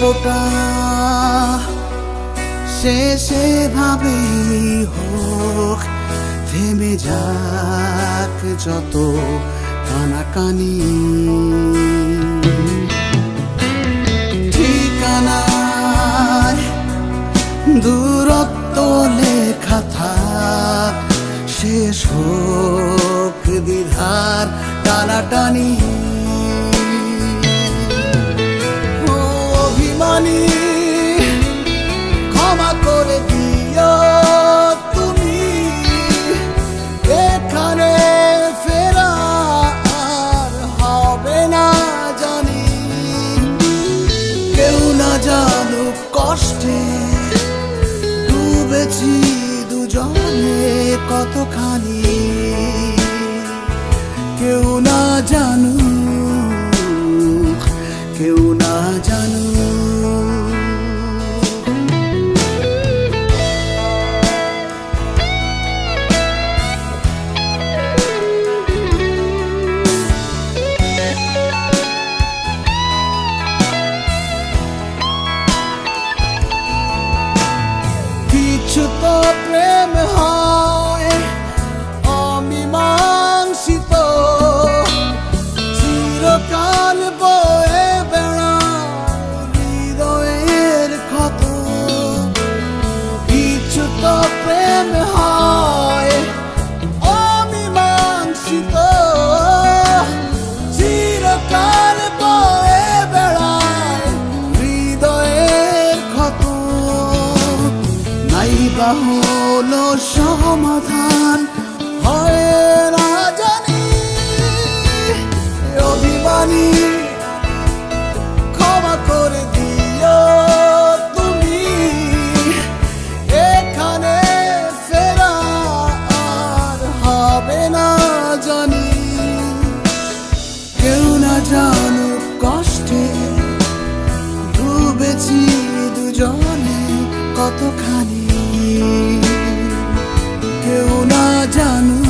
গল্পটা শেষে ভাবেই হোক, থেমে যাক যত কানাকানি। ঠিকানায় দূরত্ব লেখা থাক, শেষ হোক দ্বিধার টানাটানি। কতখানি কেউ না জানুক কেউ না জানুক। কিছু তো প্রেম হয় প্রেম হয় অমীমাংসিত চিরকাল বয়ে বেড়ায় হৃদয়ের ক্ষত নাই বা হলো সমাধান হয় কেউ না জানুক কষ্টে ডুবেছি দুজনে কতখানি। কেউ না জানু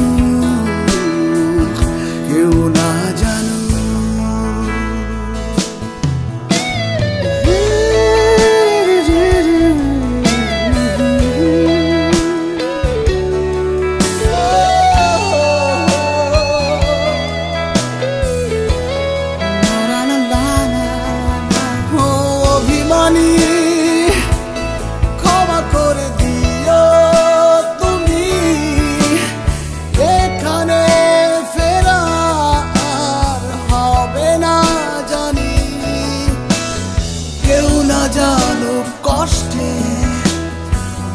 কষ্টে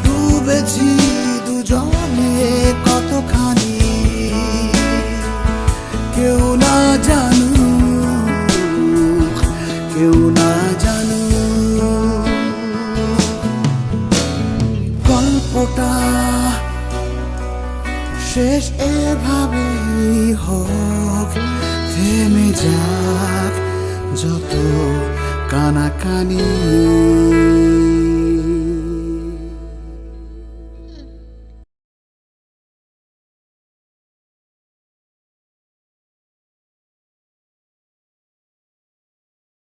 ডুবেছি দুজনে কতখানি। কেউ না জানু কেউ না জানু গল্পটা শেষ এভাবেই হোক, থেমে যাক যত কানাকানি।